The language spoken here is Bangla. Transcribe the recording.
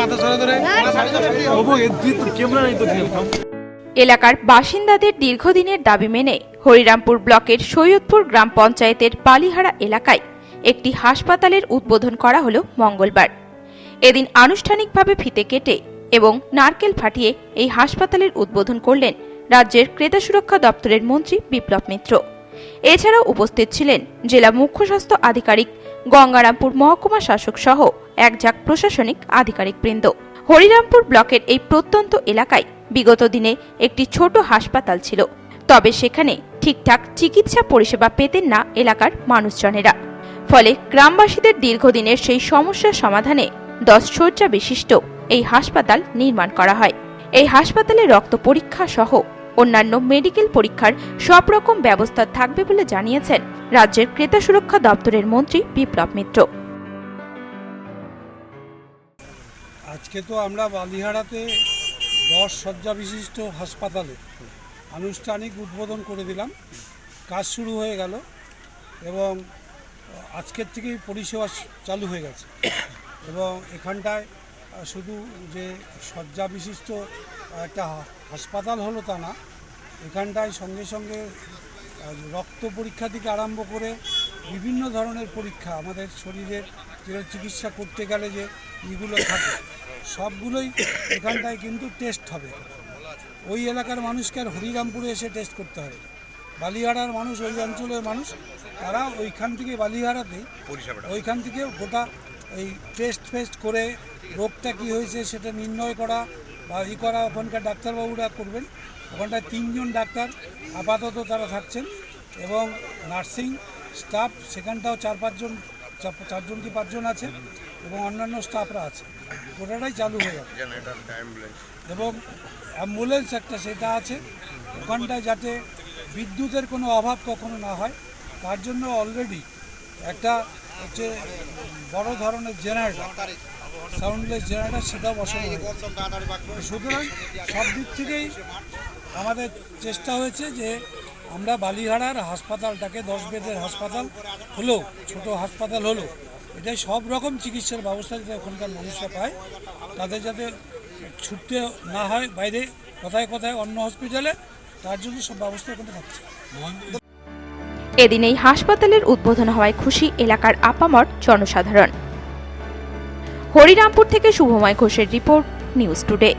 মাথা ধরে ক্যামেরা নেই তো এলাকার বাসিন্দাদের দীর্ঘদিনের দাবি মেনে হরিরামপুর ব্লকের সৈয়দপুর গ্রাম পঞ্চায়েতের পালিহারা এলাকায় একটি হাসপাতালের উদ্বোধন করা হলো মঙ্গলবার। এদিন আনুষ্ঠানিকভাবে ফিতে কেটে এবং নারকেল ফাটিয়ে এই হাসপাতালের উদ্বোধন করলেন রাজ্যের ক্রেতা সুরক্ষা দপ্তরের মন্ত্রী বিপ্লব মিত্র। এছাড়াও উপস্থিত ছিলেন জেলা মুখ্য স্বাস্থ্য আধিকারিক গঙ্গারামপুর মহকুমা শাসক সহ একঝাক প্রশাসনিক আধিকারিক আধিকারিকবৃন্দ হরিরামপুর ব্লকের এই প্রত্যন্ত এলাকায় বিগত দিনে একটি ছোট হাসপাতাল ছিল। তবে সেখানে ঠিকঠাক চিকিৎসা পরিষেবা পেতেন না এলাকার মানুষজনেরা। ফলে গ্রামবাসীদের দীর্ঘদিনের সেই সমস্যার সমাধানে দশ শয্যা বিশিষ্ট এই হাসপাতাল নির্মাণ করা হয়। এই হাসপাতালে রক্ত পরীক্ষা সহ অন্যান্য মেডিকেল পরীক্ষার সব রকম ব্যবস্থা থাকবে বলে জানিয়েছেন রাজ্যের ক্রেতা সুরক্ষা দপ্তরের মন্ত্রী বিপ্লব মিত্র। আজকে তো আমরা বালিহারাতে দশ শয্যা বিশিষ্ট হাসপাতালে আনুষ্ঠানিক উদ্বোধন করে দিলাম। কাজ শুরু হয়ে গেল এবং আজকের থেকেই পরিষেবা চালু হয়ে গেছে। এবং এখানটায় শুধু যে শয্যা বিশিষ্ট একটা হাসপাতাল হলো তা না, এখানটায় সঙ্গে সঙ্গে রক্ত পরীক্ষা থেকে আরম্ভ করে বিভিন্ন ধরনের পরীক্ষা আমাদের শরীরের চিকিৎসা করতে গেলে যে ইগুলো থাকে। সবগুলোই এখানটায় কিন্তু টেস্ট হবে। ওই এলাকার মানুষকে আর হরিরামপুরে এসে টেস্ট করতে হবে। বালিহাড়ার মানুষ ওই অঞ্চলের মানুষ তারা ওইখান থেকে বালিহাড়াতেই ওইখান থেকে গোটা এই টেস্ট ফেস্ট করে রোগটা কী হয়েছে সেটা নির্ণয় করা বা ই করা ওখানকার ডাক্তারবাবুরা করবেন। ওখানটায় তিনজন ডাক্তার আপাতত তারা থাকছেন এবং নার্সিং স্টাফ সেখানটাও চার পাঁচজন চারজন কি পাঁচজন আছে এবং অন্যান্য স্টাফরা আছে। গোটাটাই চালু হয়ে যাবে এবং অ্যাম্বুলেন্স একটা সেটা আছে ওখানটায় যাতে বিদ্যুতের কোনো অভাব কখনো না হয়। তার জন্য অলরেডি একটা হচ্ছে বড় ধরনের জেনারেটর সাউন্ডলেস জেনারেটর সেটাও বসানো সুতরাং সব দিক থেকেই আমাদের চেষ্টা হয়েছে যে আমরা বালিহাড়ার হাসপাতালটাকে দশ বেদের হাসপাতাল হলো ছোট হাসপাতাল হলো এটাই সব রকম চিকিৎসার ব্যবস্থা যাতে ওখানকার মানুষরা পায়। তাদের যাতে ছুটতে না হয়, বাইরে কোথায় কোথায় অন্য হসপিটালে তার জন্য সব ব্যবস্থা ওখানে থাকছে। এদিন এই হাসপাতালের উদ্বোধন হওয়ায় খুশি এলাকার আপামর জনসাধারণ। হরিরামপুর থেকে শুভময় ঘোষের রিপোর্ট, নিউজ টুডে।